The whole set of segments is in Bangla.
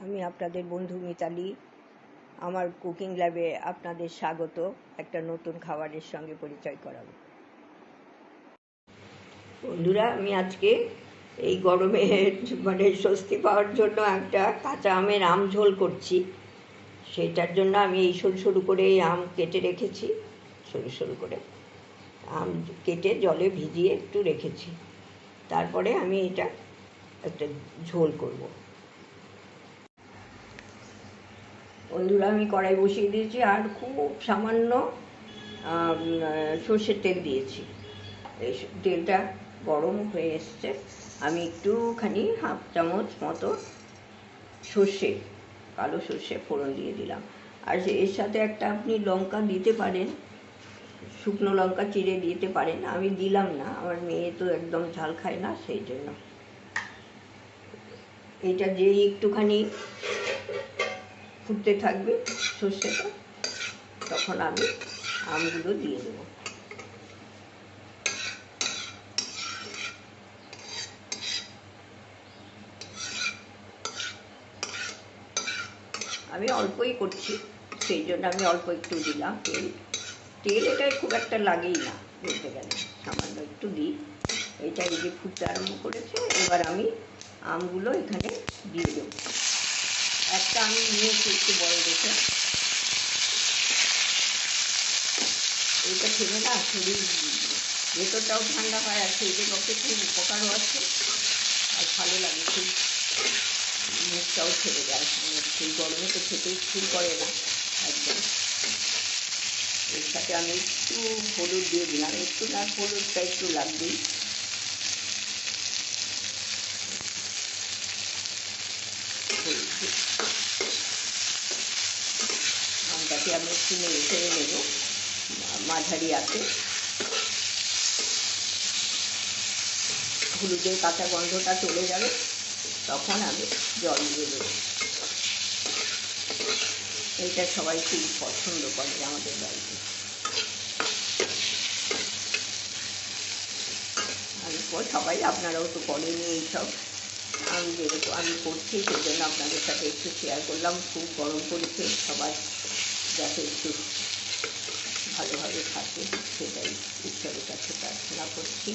আমি আপনাদের বন্ধু মিতালি। আমার কুকিং ল্যাবে আপনাদের স্বাগত। একটা নতুন খাবারের সঙ্গে পরিচয় করাবো। বন্ধুরা, আমি আজকে এই গরমে মানে স্বস্তি পাওয়ার জন্য একটা কাঁচা আমের আম ঝোল করছি। সেটার জন্য আমি এই সরু সরু করে এই আম কেটে রেখেছি। সরু সরু করে আম কেটে জলে ভিজিয়ে একটু রেখেছি। তারপরে আমি এটা একটা ঝোল করব। বন্ধুরা, আমি কড়াই বসিয়ে দিয়েছি আর খুব সামান্য সর্ষের তেল দিয়েছি। এই তেলটা গরম হয়ে এসছে। আমি একটুখানি হাফ চামচ মতো সর্ষে, কালো সর্ষে ফোড়ন দিয়ে দিলাম। আর এর সাথে একটা আপনি লঙ্কা দিতে পারেন, শুকনো লঙ্কা চিড়ে দিতে পারেন, আমি দিলাম না। আমার মেয়ে তো একদম ঝাল খায় না, সেই জন্য। এটা যেই একটুখানি ফুটতে থাকবে সর্ষেটা, তখন আমি আমগুলো দিয়ে দেবো। আমি অল্পই করছি, সেই জন্য আমি অল্প একটু দিলাম তেল। তেল এটা খুব একটা লাগেই না, বলতে গেলে। সামান্য একটু দিই। এটা এই যে ফুটতে আরম্ভ করেছে, এবার আমি আমগুলো এখানে দিয়ে দেবো। একটা আমি নিয়েছি একটু বড় দেখে। এইটা খেলে না শরীর ভেতরটাও ঠান্ডা হয়, আর শরীরের পক্ষে খুব উপকারও আছে, আর ভালো লাগে খুব। মুখটাও ছেড়ে যায় মানে সেই গরমে তো খেতে ইচ্ছুর করে না, একদম। এর সাথে আমি একটু হলুদ দিয়ে দিলাম, একটু না, হলুদটা একটু লাগবেই। আমটাকে আমি একটু নেড়ে ছেড়ে নেব। মাঝারি আছে। হলুদের কাঁচা গন্ধটা চলে যাবে, তখন আমি জল দিয়ে দেবো। এইটা সবাই খুব পছন্দ করে আমাদের বাড়িতে। আমি সবাই আপনারাও তো করেনি এইসব। আমি যেরকম আমি করছি সেই জন্য আপনাদের সাথে একটু শেয়ার করলাম। খুব গরম পড়েছে সবাই যাতে একটু ভালোভাবে থাকে, সেটাই ঈশ্বরের কাছে প্রার্থনা করছি।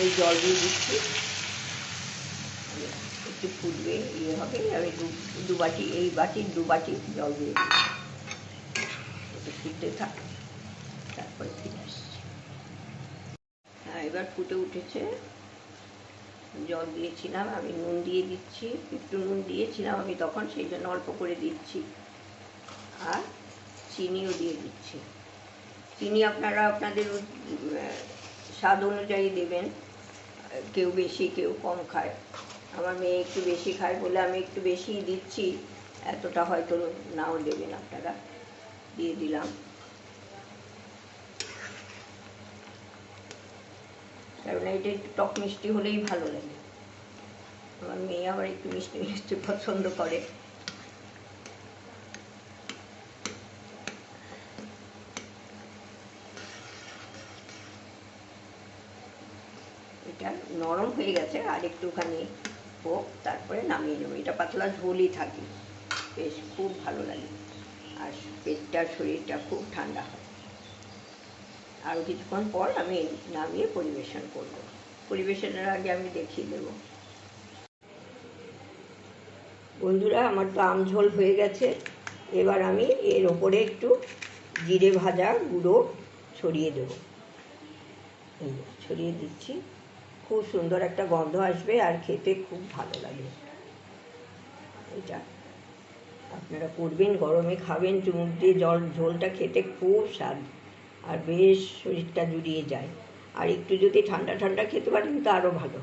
এই জল দিয়ে দিচ্ছি। একটু ফুটবে ইয়ে হবে, আমি দু বাটি, এই বাটির দু বাটি জল দিয়ে দিই একটু ফুটতে থাক, তারপরে ফিরে আসছি। এবার ফুটে উঠেছে। জল দিয়েছিলাম, আমি নুন দিয়ে দিচ্ছি, একটু নুন দিয়েছিলাম, আমি তখন সেই জন্য অল্প করে দিচ্ছি। আর চিনিও দিয়ে দিচ্ছি। চিনি আপনারা আপনাদের স্বাদ অনুযায়ী দেবেন। কেউ বেশি, কেউ কম খায়। আমার মেয়ে একটু বেশি খায় বলে আমি একটু বেশিই দিচ্ছি। এতটা হয়তো নাও দেবেন আপনারা। দিয়ে দিলাম। কারণ এটা একটু টক মিষ্টি হলেই ভালো লাগে। আমার মেয়ে আবার একটু মিষ্টি মিষ্টি পছন্দ করে। এটা নরম হয়ে গেছে, আর একটুখানি হোক, তারপরে নামিয়ে নেব। এটা পাতলা ঝোলই থাকে। বেশ, খুব ভালো লাগে। আর পেটটা, শরীরটা খুব ঠান্ডা হয়। আরও কিছুক্ষণ পর আমি নামিয়ে পরিবেশন করব। পরিবেশনের আগে আমি দেখিয়ে দেব। বন্ধুরা, আমার তো আম ঝোল হয়ে গেছে। এবার আমি এর ওপরে একটু জিরে ভাজা গুঁড়ো ছড়িয়ে দেবো। ছড়িয়ে দিচ্ছি। খুব সুন্দর একটা গন্ধ আসবে আর খেতে খুব ভালো লাগে। এটা আপনারা করবেন, গরমে খাবেন, চুমুক দিয়ে জল, ঝোলটা খেতে খুব স্বাদ। আর বেশ শরীরটা জুড়িয়ে যায়। আর একটু যদি ঠান্ডা ঠান্ডা খেতে পারেন তো আরও ভালো।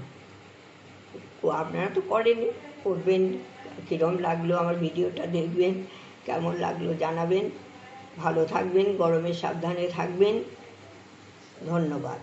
আপনারা তো করেন করবেন। কীরম লাগল আমার ভিডিওটা দেখবেন, কেমন লাগল জানাবেন। ভালো থাকবেন, গরমে সাবধানে থাকবেন। ধন্যবাদ।